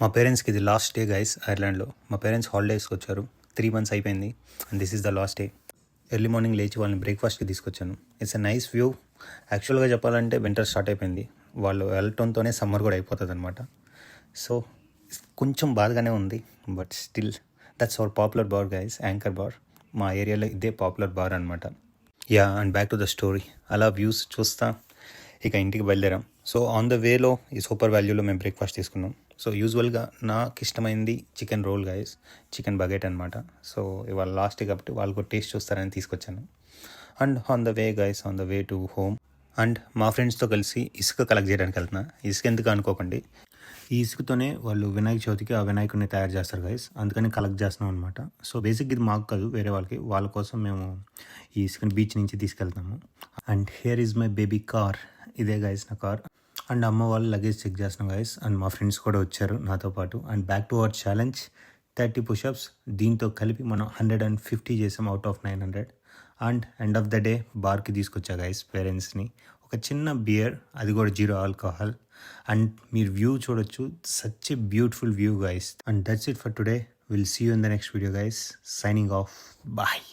మా పేరెంట్స్కి ఇది లాస్ట్ డే గైస్ ఐర్లాండ్లో మా పేరెంట్స్ హాలిడేస్కి వచ్చారు. త్రీ మంత్స్ అయిపోయింది. And this is the last day early morning లేచి వాళ్ళని బ్రేక్ఫాస్ట్కి తీసుకొచ్చాను. ఇట్స్ ఎ నైస్ వ్యూ యాక్చువల్గా చెప్పాలంటే వింటర్ స్టార్ట్ అయిపోయింది. వాళ్ళు వెళ్ళటంతోనే సమ్మర్ కూడా అయిపోతుంది అనమాట సో కొంచెం బాధగానే ఉంది. But still that's our popular bar guys anchor bar మా ఏరియాలో ఇదే పాపులర్ బార్ అనమాట yeah and back to the story అలా వ్యూస్ చూస్తా ఇక ఇంటికి బయలుదేరాం. సో ఆన్ ద వేలో ఈ సూపర్ వాల్యూలో మేము బ్రేక్ఫాస్ట్ తీసుకున్నాం. సో యూజువల్గా నాకు ఇష్టమైంది chicken roll guys chicken bucket అనమాట సో ఇవాళ లాస్ట్ కాబట్టి వాళ్ళు కూడా టేస్ట్ చూస్తారని తీసుకొచ్చాను. And on the way guys on the way to home and మా ఫ్రెండ్స్తో కలిసి ఇసుక కలెక్ట్ చేయడానికి వెళ్తున్నా. ఇసుక ఎందుకు అనుకోకండి. ఈ ఇసుకతోనే వాళ్ళు వినాయక చవితికి ఆ వినాయకుడిని తయారు చేస్తారు గైస్ అందుకని కలెక్ట్ చేస్తున్నాం అనమాట సో బేసిక్ ఇది మాకు కాదు వేరే వాళ్ళకి. వాళ్ళ కోసం మేము ఈ ఇసుకని బీచ్ నుంచి తీసుకెళ్తాము and here is my baby car ఇదే గైస్ నా కార్ అండ్ అమ్మ వాళ్ళు లగేజ్ చెక్ చేస్తున్నాం గైస్ అండ్ మా ఫ్రెండ్స్ కూడా వచ్చారు నాతో పాటు. And back to our challenge thirty pushups దీంతో కలిపి మనం హండ్రెడ్ అండ్ ఫిఫ్టీ చేసాం out of nine hundred and end of the day బార్కి తీసుకొచ్చా గైస్ పేరెంట్స్ని ఒక చిన్న బియర్ అది కూడా జీరో ఆల్కహాల్ అండ్ మీరు వ్యూ చూడొచ్చు. Such a beautiful view guys and that's it for today will see you in the next video guys signing off bye